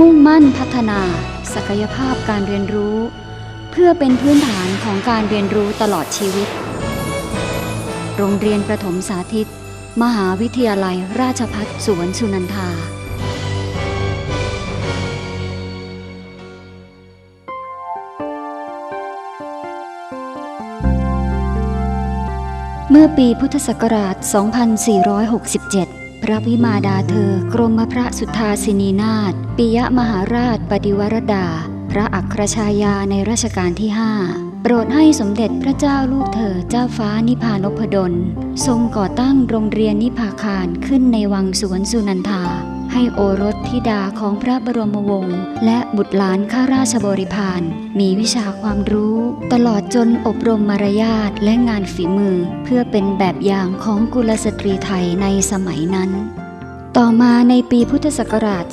มุ่งมั่นพัฒนา ศักยภาพการเรียนรู้ เพื่อเป็นพื้นฐานของการเรียนรู้ตลอดชีวิต โรงเรียนประถมสาธิต มหาวิทยาลัยราชพัฒสวนสุนันทาเมื่อปีพุทธศักราช 2467 พระวิมาดาเธอกรมพระสุทธาสินีนาถปิยมหาราชปฏิวรดา พระอัครชายาในรัชกาลที่5โปรดให้สมเด็จพระเจ้าลูกเธอเจ้าฟ้านิพานพดล ทรงก่อตั้งโรงเรียนนิพาคารขึ้นในวังสวนสุนันทา ให้โอรสธิดาของพระบรมวงศ์และบุตรหลานข้าราชบริพารมีวิชาความรู้ ตลอดจนอบรมมารยาทและงานฝีมือ เพื่อเป็นแบบอย่างของกุลสตรีไทยในสมัยนั้นต่อมาในปีพุทธศักราช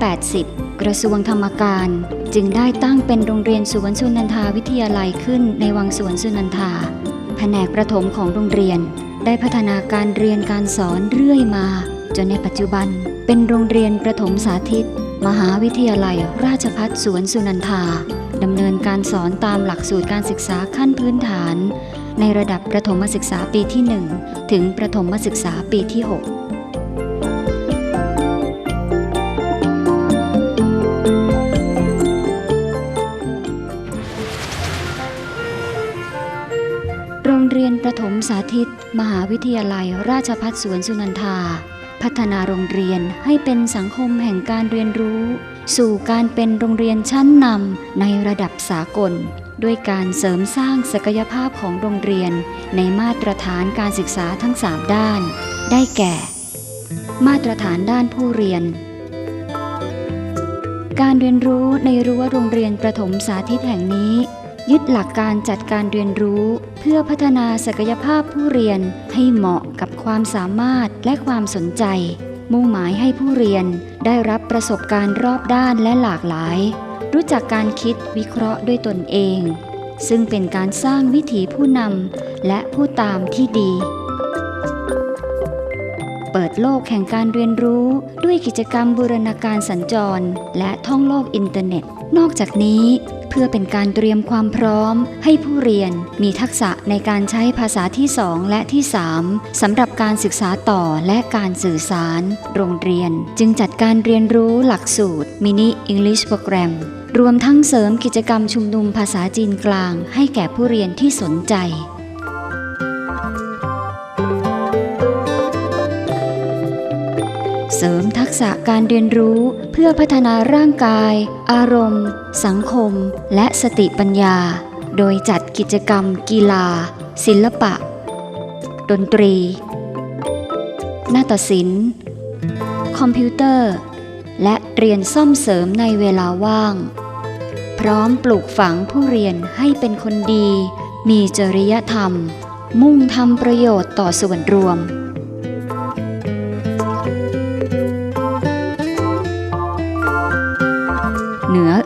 2480 กระทรวงธรรมการจึงได้ตั้งเป็นโรงเรียนสวนสุนันทาวิทยาลัยขึ้นในวังสวนสุนันทา แผนกประถมของโรงเรียน ได้พัฒนาการเรียนการสอนเรื่อยมา จนในปัจจุบัน เป็นโรงเรียนประถมสาธิต มหาวิทยาลัย ราชพัฒสวนสุนันทาดำเนินการสอนตามหลักสูตรการศึกษาขั้นพื้นฐาน ในระดับประถมศึกษาปีที่ 1 ถึงประถมศึกษาปีที่ 6โรงเรียนประถมสาธิต มหาวิทยาลัย ราชพัฒสวนสุนันทา พัฒนาโรงเรียนให้เป็นสังคมแห่งการเรียนรู้ สู่การเป็นโรงเรียนชั้นนำในระดับสากล ด้วยการเสริมสร้างศักยภาพของโรงเรียน ในมาตรฐานการศึกษาทั้ง 3 ด้าน ได้แก่ มาตรฐานด้านผู้เรียน การเรียนรู้ในรั้วโรงเรียนประถมสาธิตแห่งนี้ ยึดหลักการจัดการเรียนรู้ เพื่อพัฒนาศักยภาพผู้เรียนให้เหมาะกับความสามารถและความสนใจ มุ่งหมายให้ผู้เรียนได้รับประสบการณ์รอบด้านและหลากหลาย รู้จักการคิดวิเคราะห์ด้วยตนเอง ซึ่งเป็นการสร้างวิถีผู้นำและผู้ตามที่ดี เปิดโลกแห่งการเรียนรู้ด้วยกิจกรรมบูรณาการสัญจร และท่องโลกอินเทอร์เน็ต นอกจากนี้ เพื่อเป็นการเตรียมความพร้อม ให้ผู้เรียนมีทักษะในการใช้ภาษาที่สองและที่สามสำหรับการศึกษาต่อและการสื่อสาร โรงเรียน จึงจัดการเรียนรู้หลักสูตรมินิอังกฤษโปรแกรมรวมทั้งเสริมกิจกรรมชุมนุมภาษาจีนกลาง ให้แก่ผู้เรียนที่สนใจ เสริมทักษะการเรียนรู้เพื่อพัฒนาร่างกาย อารมณ์ สังคม และสติปัญญา โดยจัดกิจกรรม กีฬา ศิลปะ ดนตรี นาฏศิลป์ คอมพิวเตอร์ และเรียนซ่อมเสริมในเวลาว่าง พร้อมปลูกฝังผู้เรียนให้เป็นคนดี มีจริยธรรม มุ่งทำประโยชน์ต่อส่วนรวม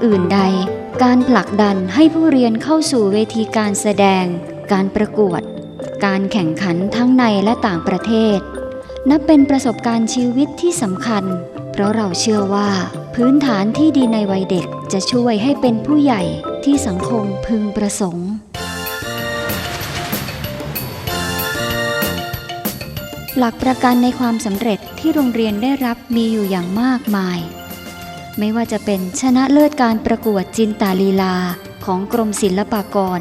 อื่นใด การผลักดันให้ผู้เรียนเข้าสู่เวทีการแสดง การประกวด การแข่งขันทั้งในและต่างประเทศ นับเป็นประสบการณ์ชีวิตที่สำคัญ เพราะเราเชื่อว่า พื้นฐานที่ดีในวัยเด็กจะช่วยให้เป็นผู้ใหญ่ที่สังคมพึงประสงค์หลักประกันในความสำเร็จที่โรงเรียนได้รับมีอยู่อย่างมากมาย ไม่ว่าจะเป็นชนะเลิศการประกวดจินตาลีลาของกรมศิลปากร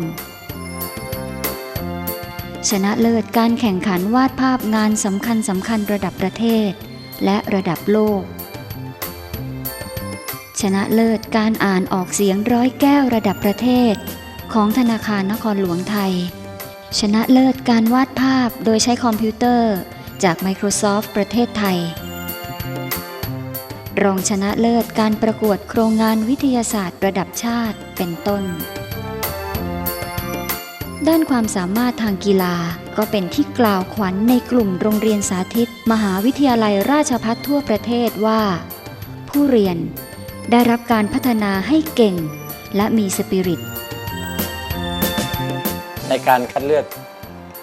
ชนะเลิศการแข่งขันวาดภาพงานสำคัญสำคัญระดับประเทศ และระดับโลก ชนะเลิศการอ่านออกเสียงร้อยแก้วระดับประเทศ ของธนาคารนครหลวงไทย ชนะเลิศการวาดภาพโดยใช้คอมพิวเตอร์ จาก Microsoft ประเทศไทย รองชนะเลิศการประกวดโครงงานวิทยาศาสตร์ระดับชาติเป็นต้น ด้านความสามารถทางกีฬาก็เป็นที่กล่าวขวัญในกลุ่มโรงเรียนสาธิต มหาวิทยาลัยราชภัฏทั่วประเทศว่า ผู้เรียนได้รับการพัฒนาให้เก่งและมีสปิริต ในการคัดเลือก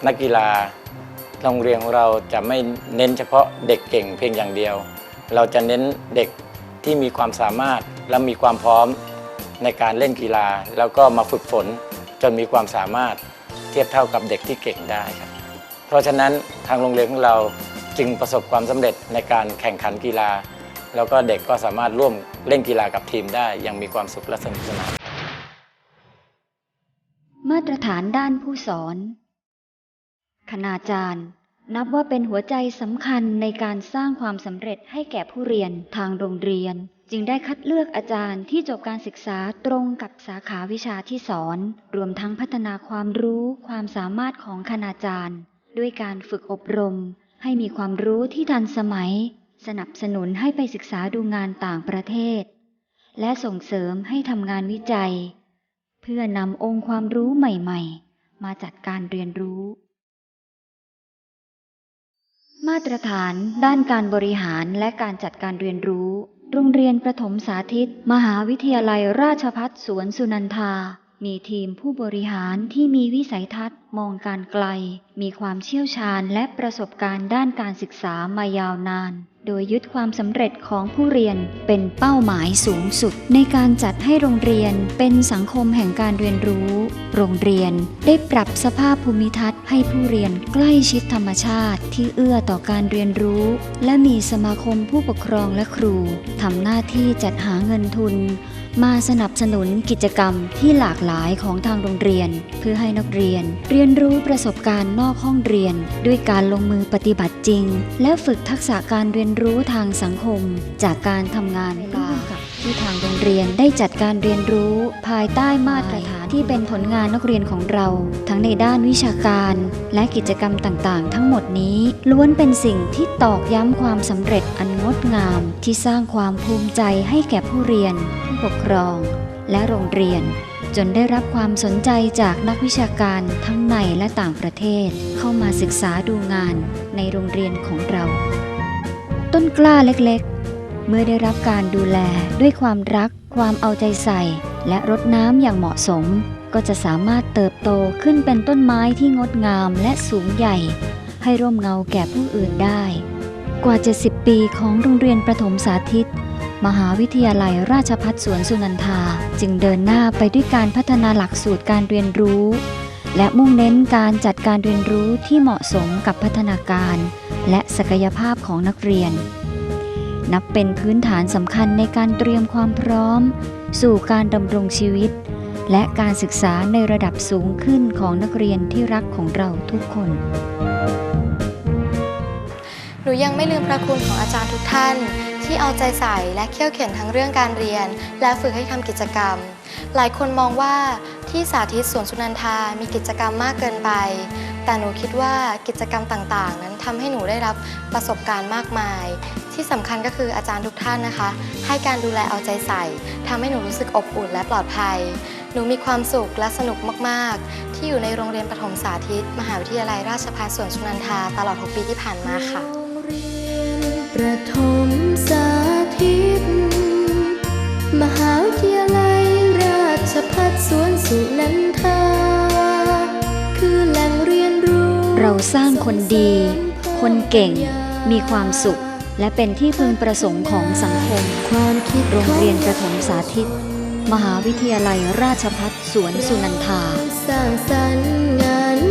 นักกีฬา โรงเรียนของเราจะไม่เน้นเฉพาะเด็กเก่งเพียงอย่างเดียว เราจะเน้นเด็กที่มีความสามารถและมีความพร้อมในการเล่นกีฬา แล้วก็มาฝึกฝนจนมีความสามารถเทียบเท่ากับเด็กที่เก่งได้ครับ เพราะฉะนั้นทางโรงเรียนของเราจึงประสบความสำเร็จในการแข่งขันกีฬา แล้วก็เด็กก็สามารถร่วมเล่นกีฬากับทีมได้อย่างมีความสุขและสนุกสนานมาตรฐานด้านผู้สอน คณาจารย์ นับว่าเป็นหัวใจสำคัญในการสร้างความสำเร็จให้แก่ผู้เรียนทางโรงเรียน จึงได้คัดเลือกอาจารย์ที่จบการศึกษาตรงกับสาขาวิชาที่สอน รวมทั้งพัฒนาความรู้ความสามารถของคณาจารย์ ด้วยการฝึกอบรม ให้มีความรู้ที่ทันสมัย สนับสนุนให้ไปศึกษาดูงานต่างประเทศ และส่งเสริมให้ทำงานวิจัย เพื่อนำองค์ความรู้ใหม่ ๆ มาจัดการเรียนรู้ มาตรฐานด้านการบริหารและการจัดการเรียนรู้ โรงเรียนประถมสาธิต มหาวิทยาลัยราชพัฒสวนสุนันทา มีทีมผู้บริหารที่มีวิสัยทัศน์ มองการไกล มีความเชี่ยวชาญและประสบการณ์ด้านการศึกษามายาวนาน โดยยึดความสำเร็จของผู้เรียนเป็นเป้าหมายสูงสุด ในการจัดให้โรงเรียนเป็นสังคมแห่งการเรียนรู้ โรงเรียนได้ปรับสภาพภูมิทัศน์ให้ผู้เรียนใกล้ชิดธรรมชาติที่เอื้อต่อการเรียนรู้ และมีสมาคมผู้ปกครองและครูทำหน้าที่จัดหาเงินทุน มาสนับสนุนกิจกรรมที่หลากหลายของทางโรงเรียน เพื่อให้นักเรียน เรียนรู้ประสบการณ์นอกห้องเรียน ด้วยการลงมือปฏิบัติจริง และฝึกทักษะการเรียนรู้ทางสังคม จากการทำงานร ที่ทางโรงเรียนได้จัดการเรียนรู้ ภายใต้มาตรฐานที่เป็นผลงานนักเรียนของเรา ทั้งในด้านวิชาการ และกิจกรรมต่างๆ ทั้งหมดนี้ ล้วนเป็นสิ่งที่ตอกย้ำความสำเร็จอันงดงาม ที่สร้างความภูมิใจให้แก่ผู้เรียน ผู้ปกครอง และโรงเรียน จนได้รับความสนใจจากนักวิชาการทั้งในและต่างประเทศ เข้ามาศึกษาดูงานในโรงเรียนของเรา ต้นกล้าเล็กๆ เมื่อได้รับการดูแลด้วยความรัก ความเอาใจใส่ และรดน้ำอย่างเหมาะสม ก็จะสามารถเติบโตขึ้นเป็นต้นไม้ที่งดงามและสูงใหญ่ ให้ร่มเงาแก่ผู้อื่นได้ กว่า 70 ปีของโรงเรียนประถมสาธิต มหาวิทยาลัยราชพัฒสวนสุนันทา จึงเดินหน้าไปด้วยการพัฒนาหลักสูตรการเรียนรู้ และมุ่งเน้นการจัดการเรียนรู้ที่เหมาะสมกับพัฒนาการ และศักยภาพของนักเรียน นับเป็นพื้นฐานสำคัญในการเตรียมความพร้อม สู่การดำรงชีวิต และการศึกษาในระดับสูงขึ้นของนักเรียนที่รักของเราทุกคน หนูยังไม่ลืมพระคุณของอาจารย์ทุกท่าน ที่เอาใจใส่และเขี่ยวเข็นทั้งเรื่องการเรียน และฝึกให้ทำกิจกรรม หลายคนมองว่าที่สาธิตสวนสุนันทามีกิจกรรมมากเกินไป แต่หนูคิดว่ากิจกรรมต่างๆ นั้นทำให้หนูได้รับประสบการณ์มากมาย ที่สำคัญก็คืออาจารย์ทุกท่านนะคะ ให้การดูแลเอาใจใส่ทำให้หนูรู้สึกอบอุ่นและปลอดภัย หนูมีความสุขและสนุกมากๆ ที่อยู่ในโรงเรียนประถมสาธิต มหาวิทยาลัยราชภัฏสวนสุนันทาตลอด 6 ปีที่ผ่านมาค่ะ โรงเรียนประถมสา สร้างคนดี คนเก่ง มีความสุข และเป็นที่พึงประสงค์ของสังคมความคิดโรงเรียนประถมสาธิต มหาวิทยาลัยราชพัฒสวนสุนันทา สร้างสรรค์